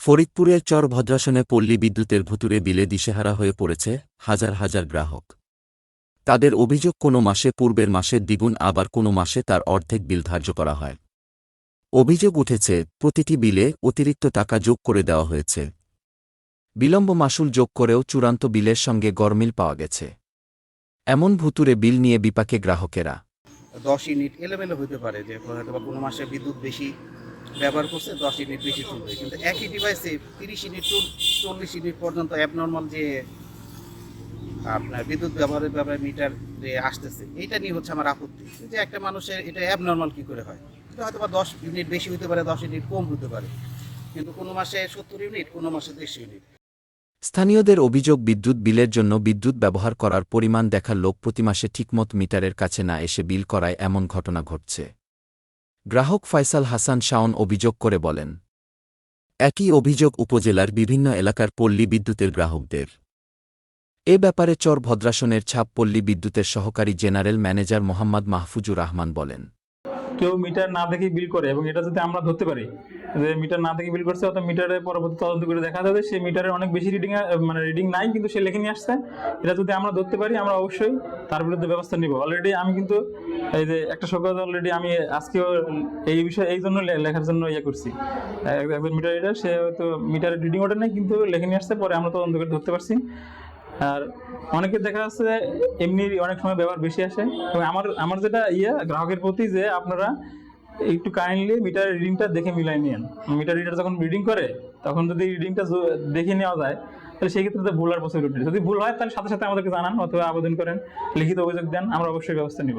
ফরিদপুরের চর ভদ্রাসনে পল্লী বিদ্যুতের ভুতুরে বিলে দিশেহারা হয়ে পড়েছে হাজার হাজার গ্রাহক। তাদের অভিযোগ কোনো মাসে পূর্বের মাসের দ্বিগুণ, আবার কোনো মাসে তার অর্ধেক বিল ধার্য করা হয়। অভিযোগ উঠেছে, প্রতিটি বিলে অতিরিক্ত টাকা যোগ করে দেওয়া হয়েছে। বিলম্ব মাসুল যোগ করেও চূড়ান্ত বিলের সঙ্গে গরমিল পাওয়া গেছে। এমন ভুতুরে বিল নিয়ে বিপাকে গ্রাহকেরা। দশ ইউনিট এলোমেলো হতে পারে, যে কোনো মাসে বিদ্যুৎ বেশি ব্যবহার করছে, দশ ইউনিট, বেশি চলবে। কিন্তু একই ডিভাইসে তিরিশ ইউনিট চল্লিশ ইউনিট পর্যন্ত অ্যাবনর্মাল যে আপনার বিদ্যুৎ ব্যবহারের ব্যাপারে মিটার যে আসতেছে এইটা নিয়ে হচ্ছে আমার আপত্তি। যে একটা মানুষের এটা অ্যাবনর্মাল কি করে হয়? এটা হয়তো বা দশ ইউনিট বেশি হতে পারে, দশ ইউনিট কম হতে পারে। কিন্তু কোনো মাসে সত্তর ইউনিট, কোনো মাসে দেড়শো ইউনিট। স্থানীয়দের অভিযোগ, বিদ্যুৎ বিলের জন্য বিদ্যুৎ ব্যবহার করার পরিমাণ দেখার লোক প্রতি মাসে ঠিকমত মিটারের কাছে না এসে বিল করায় এমন ঘটনা ঘটছে। গ্রাহক ফয়সাল হাসান শাওন অভিযোগ করে বলেন, একই অভিযোগ উপজেলার বিভিন্ন এলাকার পল্লী বিদ্যুতের গ্রাহকদের। এ ব্যাপারে চর ভদ্রাসনের ছাপ পল্লী বিদ্যুতের সহকারী জেনারেল ম্যানেজার মোহাম্মদ মাহফুজুর রহমান বলেন কেউ মিটার না দেখে বিল করে এবং এটা যদি আমরা ধরতে পারি। যে মিটার না দেখে বিল করছে, অর্থাৎ মিটারে পরবর্তী তদন্ত করে দেখা যাবে সে মিটারের অনেক বেশি রিডিং মানে রিডিং নাই, কিন্তু সে লেখে নিয়ে আসছে। এটা যদি আমরা ধরতে পারি, আমরা অবশ্যই তার বিরুদ্ধে ব্যবস্থা নিব। অলরেডি আমি কিন্তু এই যে একটা সকাল অলরেডি আমি আজকেও এই বিষয়ে, এই জন্য লেখার জন্য ইয়ে করছি। একজন মিটার রিডার সে হয়তো মিটারের রিডিং ওঠে নাই, কিন্তু লেখে নিয়ে আসছে, পরে আমরা তদন্ত করে ধরতে পারছি। আর অনেকে দেখা যাচ্ছে এমনি অনেক সময় ব্যবহার বেশি আসে। এবং আমার আমার যেটা ইয়ে গ্রাহকের প্রতি যে আপনারা একটু কাইন্ডলি মিটার রিডিংটা দেখে মিলাই নিন মিটার রিডার যখন রিডিং করে, তখন যদি রিডিংটা দেখে নেওয়া যায়, তাহলে সেই ক্ষেত্রে ভুল আর পসিবিলিটি যদি ভুল হয়, তাহলে সাথে সাথে আমাদেরকে জানান অথবা আবেদন করেন, লিখিত অভিযোগ দেন, আমরা অবশ্যই ব্যবস্থা নিব।